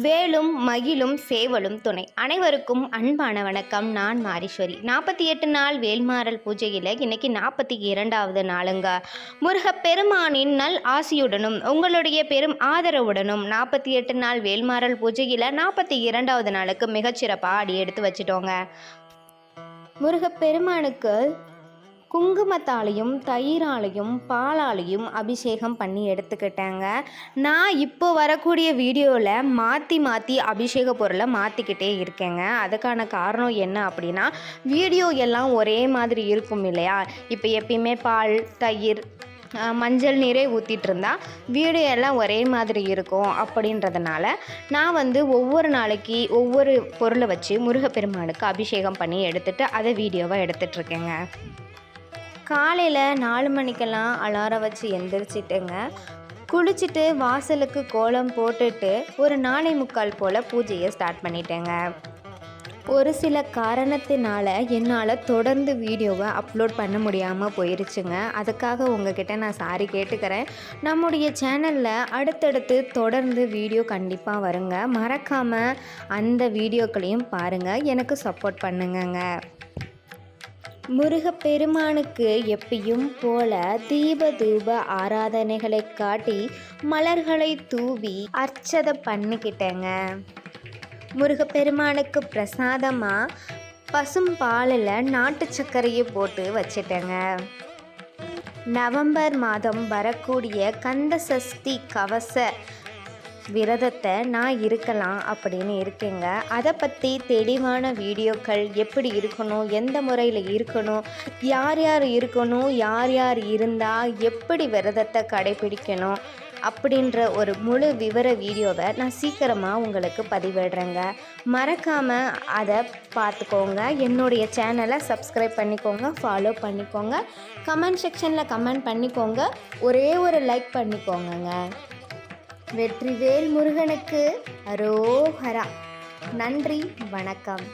வேலும் மகிழும் சேவலும் துணை. அனைவருக்கும் அன்பான வணக்கம். நான் மாரீஸ்வரி. நாற்பத்தி எட்டு நாள் வேல்மாறல் பூஜையில் இன்னைக்கு நாற்பத்தி இரண்டாவது நாளுங்க. முருகப்பெருமானின் நல் ஆசியுடனும் உங்களுடைய பெரும் ஆதரவுடனும் நாற்பத்தி எட்டு நாள் வேல்மாறல் பூஜையில் நாற்பத்தி இரண்டாவது நாளுக்கு மிகச்சிறப்பாக அடி எடுத்து வச்சுட்டோங்க. முருகப்பெருமானுக்கு குங்குமத்தாலையும் தயிராலையும் பாலாலையும் அபிஷேகம் பண்ணி எடுத்துக்கிட்டேங்க. நான் இப்போ வரக்கூடிய வீடியோவில் மாற்றி மாற்றி அபிஷேக பொருளை மாற்றிக்கிட்டே இருக்கேங்க. அதுக்கான காரணம் என்ன அப்படின்னா வீடியோ எல்லாம் ஒரே மாதிரி இருக்கும் இல்லையா? இப்போ எப்பயுமே பால் தயிர் மஞ்சள் நீரே ஊற்றிட்டுருந்தா வீடியோ எல்லாம் ஒரே மாதிரி இருக்கும் அப்படின்றதுனால நான் வந்து ஒவ்வொரு நாளைக்கு ஒவ்வொரு பொருளை வச்சு முருகப்பெருமானுக்கு அபிஷேகம் பண்ணி எடுத்துகிட்டு அதை வீடியோவாக எடுத்துகிட்ருக்கேங்க காலையில் நாலு மணிக்கெல்லாம் அலாரம் வச்சு எந்திரிச்சிட்டுங்க. குளிச்சுட்டு வாசலுக்கு கோலம் போட்டுட்டு ஒரு நாளை முக்கால் போல் பூஜையை ஸ்டார்ட் பண்ணிட்டேங்க. ஒரு சில காரணத்தினால என்னால் தொடர்ந்து வீடியோவை அப்லோட் பண்ண முடியாமல் போயிருச்சுங்க. அதுக்காக உங்ககிட்ட நான் சாரி கேட்டுக்கிறேன். நம்முடைய சேனலில் அடுத்தடுத்து தொடர்ந்து வீடியோ கண்டிப்பாக வருங்க. மறக்காமல் அந்த வீடியோக்களையும் பாருங்கள் எனக்கு சப்போர்ட் பண்ணுங்கங்க. முருகப்பெருமானுக்கு எப்பயும் போல தீப தூப ஆராதனைகளை காட்டி மலர்களை தூவி அர்ச்சதை பண்ணிக்கிட்டேங்க. முருகப்பெருமானுக்கு பிரசாதமாக பசும் பாலில் நாட்டு சர்க்கரையை போட்டு வச்சிட்டேங்க. நவம்பர் மாதம் வரக்கூடிய கந்த சஷ்டி கவச விரதத்தை நான் இருக்கலாம் அப்படின்னு இருக்கேங்க. அதை பற்றி தெளிவான வீடியோக்கள் எப்படி இருக்கணும் எந்த முறையில் இருக்கணும் யார் யார் இருக்கணும் யார் யார் இருந்தால் எப்படி விரதத்தை கடைபிடிக்கணும் அப்படின்ற ஒரு முழு விவர வீடியோவை நான் சீக்கிரமாக உங்களுக்கு பதிவிடுறேங்க. மறக்காமல் அதை பார்த்துக்கோங்க. என்னுடைய சேனலை சப்ஸ்கிரைப் பண்ணிக்கோங்க ஃபாலோ பண்ணிக்கோங்க. கமெண்ட் செக்ஷனில் கமெண்ட் பண்ணிக்கோங்க. ஒரே ஒரு லைக் பண்ணிக்கோங்கங்க. வெற்றிவேல் முருகனுக்கு அரோஹரா நன்றி வணக்கம்.